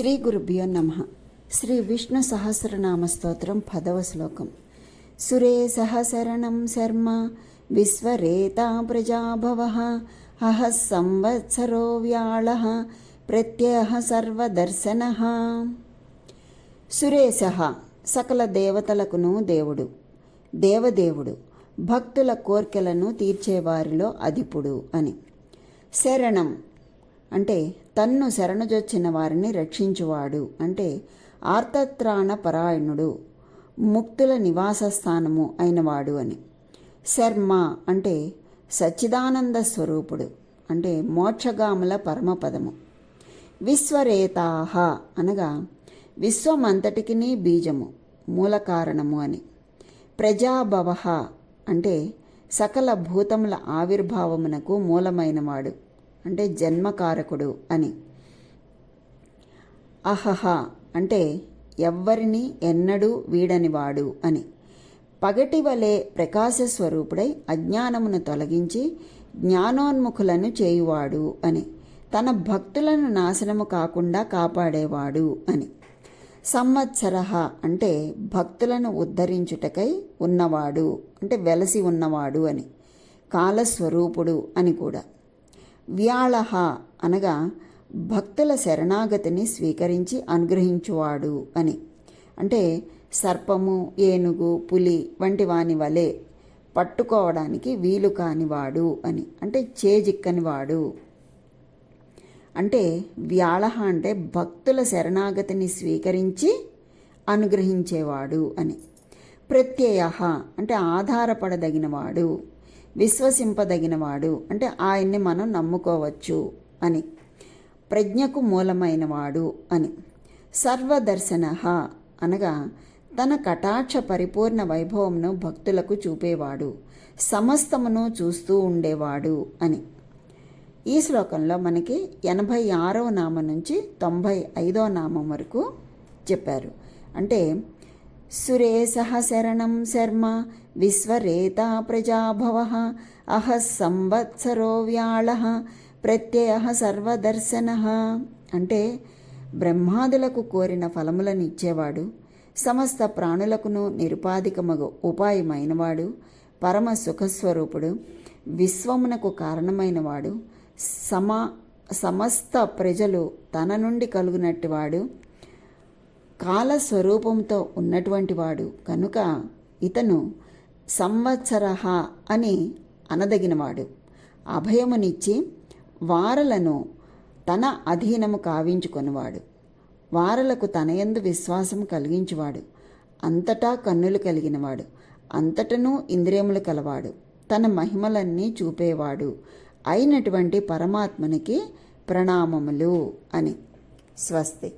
శ్రీ గురుభ్యో నమ. శ్రీ విష్ణు సహస్రనామ స్తోత్రం పదవ శ్లోకం. సురే సహసరణం శర్మ విశ్వరేతా ప్రజాభవ అహ సంవత్సరో వ్యాళ ప్రత్యహ సర్వదర్శన. సురేశ సకల దేవతలకును దేవుడు. దేవదేవుడు భక్తుల కోర్కెలను తీర్చేవారిలో అధిపుడు అని. శరణం అంటే తన్ను శరణుజొచ్చిన వారిని రక్షించువాడు. అంటే ఆర్తత్రాణ పరాయణుడు ముక్తుల నివాస స్థానము అయినవాడు అని. శర్మ అంటే సచ్చిదానంద స్వరూపుడు అంటే మోక్షగాముల పరమపదము. విశ్వరేతాహ అనగా విశ్వమంతటికి బీజము మూల కారణము అని. ప్రజాభవ అంటే సకల భూతముల ఆవిర్భావమునకు మూలమైనవాడు. అంటే జన్మకారకుడు అని. అహహ అంటే ఎవ్వరిని ఎన్నడూ వీడనివాడు అని. పగటి వలె ప్రకాశ స్వరూపుడై అజ్ఞానమును తొలగించి జ్ఞానోన్ముఖులను చేయువాడు అని. తన భక్తులను నాశనము కాకుండా కాపాడేవాడు అని. సంవత్సర అంటే భక్తులను ఉద్ధరించుటకై ఉన్నవాడు అంటే వెలసి ఉన్నవాడు అని. కాలస్వరూపుడు అని కూడా. వ్యాళహ అనగా భక్తుల శరణాగతిని స్వీకరించి అనుగ్రహించువాడు అని. అంటే సర్పము ఏనుగు పులి వంటి వాని వలె పట్టుకోవడానికి వీలు కానివాడు అని. అంటే చేజిక్కనివాడు. అంటే వ్యాళహ అంటే భక్తుల శరణాగతిని స్వీకరించి అనుగ్రహించేవాడు అని. ప్రత్యయ అంటే ఆధారపడదగినవాడు. విశ్వసింపదగినవాడు. అంటే ఆయన్ని మనం నమ్ముకోవచ్చు అని. ప్రజ్ఞకు మూలమైనవాడు అని. సర్వదర్శన అనగా తన కటాక్ష పరిపూర్ణ వైభవంను భక్తులకు చూపేవాడు. సమస్తమును చూస్తూ ఉండేవాడు అని. ఈ శ్లోకంలో మనకి ఎనభై ఆరవ నామం నుంచి తొంభై ఐదవ నామం వరకు చెప్పారు. అంటే సురేశ శరణం శర్మ విశ్వరేత ప్రజాభవ అహ సంవత్సరో వ్యాళ ప్రత్యయ సర్వదర్శన అంటే బ్రహ్మాదులకు కోరిన ఫలములను ఇచ్చేవాడు సమస్త ప్రాణులకును నిరుపాధికమగు ఉపాయమైనవాడు పరమ సుఖస్వరూపుడు విశ్వమునకు కారణమైనవాడు సమ సమస్త ప్రజలు తన నుండి కలుగునట్టువాడు కాలస్వరూపంతో ఉన్నటువంటి వాడు. కనుక ఇతను సంవత్సర అని అనదగినవాడు అభయమునిచ్చి వారలను తన అధీనము కావించుకొనివాడు. వారలకు తనయందు విశ్వాసం కలిగించువాడు. అంతటా కన్నులు కలిగినవాడు. అంతటనూ ఇంద్రియములు కలవాడు. తన మహిమలన్నీ చూపేవాడు. అయినటువంటి పరమాత్మనికి ప్రణామములు అని. స్వస్తి.